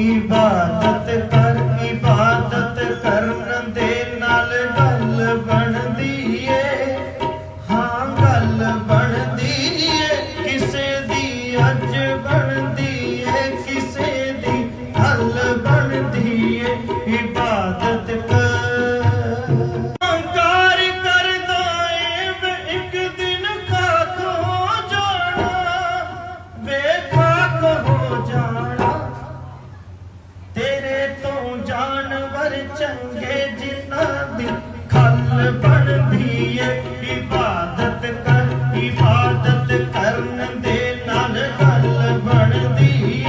ਇਬਾਦਤ ਕਰ, ਇਬਾਦਤ ਕਰਨ ਦੇ ਨਾਲ ਗੱਲ ਬਣਦੀ ਏ ਹਾਂ, ਗੱਲ ਬਣਦੀ ਏ ਕਿਸੇ ਦੀ ਅੱਜ ਬਣਦੀ ਏ ਕਿਸੇ ਦੀ ਗੱਲ ਬਣਦੀ ਏ ਇਬਾਦਤ ਕਰ। ਹੰਕਾਰ ਕਰਦਾ ਏ, ਮੈਂ ਇੱਕ ਦਿਨ ਖਾਕ ਹੋ ਜਾਣਾ, ਬੇਖਾਕ ਹੋ ਜਾਣਾ। ਤੇਰੇ ਤੋਂ ਜਾਨਵਰ ਚੰਗੇ ਜਿਨ੍ਹਾਂ ਦੀ ਖਲ ਬਣਦੀ ਏ, ਇਬਾਦਤ ਕਰ, ਇਬਾਦਤ ਕਰਨ ਦੇ ਨਾਲ ਖਲ ਬਣਦੀ